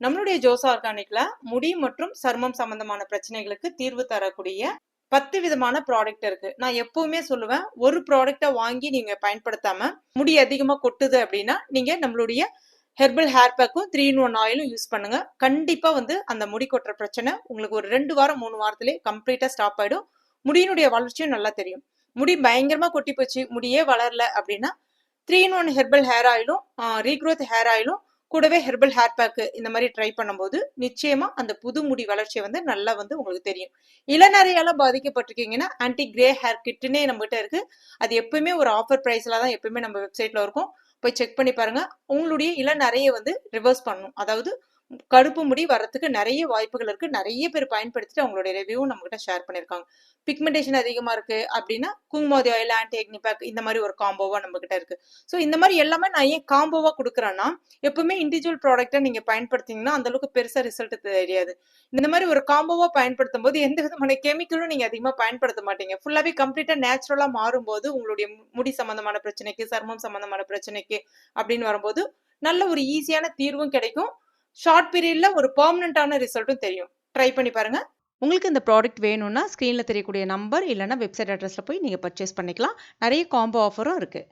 நம்மளுடைய ஜோசா ஆர்கானிக்ல முடி மற்றும் சருமம் சம்பந்தமான பிரச்சனைகளுக்கு தீர்வு தரக்கூடிய பத்து விதமான ப்ராடக்ட் இருக்கு. நான் எப்பவுமே சொல்லுவேன் ஒரு ப்ராடக்ட்டை வாங்கி நீங்க பயன்படுத்தாம முடி அதிகமா கொட்டுது அப்படின்னா நீங்க நம்மளுடைய ஹெர்பல் ஹேர் பேக்கும் த்ரீ இன் ஒன் ஆயிலும் யூஸ் பண்ணுங்க. கண்டிப்பா வந்து அந்த முடி கொட்டுற பிரச்சனை உங்களுக்கு ஒரு ரெண்டு வாரம் மூணு வாரத்திலே கம்ப்ளீட்டா ஸ்டாப் ஆயிடும். முடியினுடைய வளர்ச்சியும் நல்லா தெரியும். முடி பயங்கரமா கொட்டி போச்சு முடியே வளரல அப்படின்னா three in one herbal hair ஆயிலும் ரீக்ரோத் ஹேர் ஆயிலும் கூடவே ஹெர்பல் ஹேர் பேக்கு இந்த மாதிரி ட்ரை பண்ணும்போது நிச்சயமா அந்த புது முடி வளர்ச்சி வந்து நல்லா வந்து உங்களுக்கு தெரியும். இளநறையால் பாதிக்கப்பட்டிருக்கீங்கன்னா ஆன்டி கிரே ஹேர் கிட்டுனே நம்மகிட்ட இருக்கு. அது எப்பவுமே ஒரு ஆஃபர் ப்ரைஸ்ல தான் எப்பவுமே நம்ம வெப்சைட்ல இருக்கும். போய் செக் பண்ணி பாருங்க. உங்களுடைய இளநறையை வந்து ரிவர்ஸ் பண்ணும் அதாவது கருப்பு முடி வரத்துக்கு நிறைய வாய்ப்புகள் இருக்கு. நிறைய பேர் பயன்படுத்திட்டு அவங்களுடைய ரிவ்யூவும் நம்ம கிட்ட ஷேர் பண்ணிருக்காங்க பிக்மெண்டேஷன் அதிகமா இருக்கு அப்படின்னா Kumkumadi oil anti acne pack இந்த மாதிரி ஒரு காம்போவா நம்ம கிட்ட இருக்கு. ஸோ இந்த மாதிரி எல்லாமே நான் ஏன் காம்போவா கொடுக்குறேன்னா எப்பவுமே இண்டிவிஜுவல் ப்ராடக்ட்டை நீங்க பயன்படுத்திங்கன்னா அந்த அளவுக்கு பெருசா ரிசல்ட் தெரியாது. இந்த மாதிரி ஒரு காம்போவா பயன்படுத்தும் போது எந்த விதமான கெமிக்கலும் நீங்க அதிகமா பயன்படுத்த மாட்டீங்க. ஃபுல்லாவே கம்ப்ளீட்டா நேச்சுரலா மாறும்போது உங்களுடைய முடி சம்பந்தமான பிரச்சனைக்கு சர்மம் சம்பந்தமான பிரச்சனைக்கு அப்படின்னு வரும்போது நல்ல ஒரு ஈஸியான தீர்வும் கிடைக்கும். ஷார்ட் பீரியட்ல ஒரு பெர்மனண்டான ரிசல்ட்டும் தெரியும். ட்ரை பண்ணி பாருங்க. உங்களுக்கு இந்த ப்ராடக்ட் வேணும்னா ஸ்க்ரீனில் தெரியக்கூடிய நம்பர் இல்லைனா வெப்சைட் அட்ரஸில் போய் நீங்கள் பர்ச்சேஸ் பண்ணிக்கலாம். நிறைய காம்போ ஆஃபரும் இருக்குது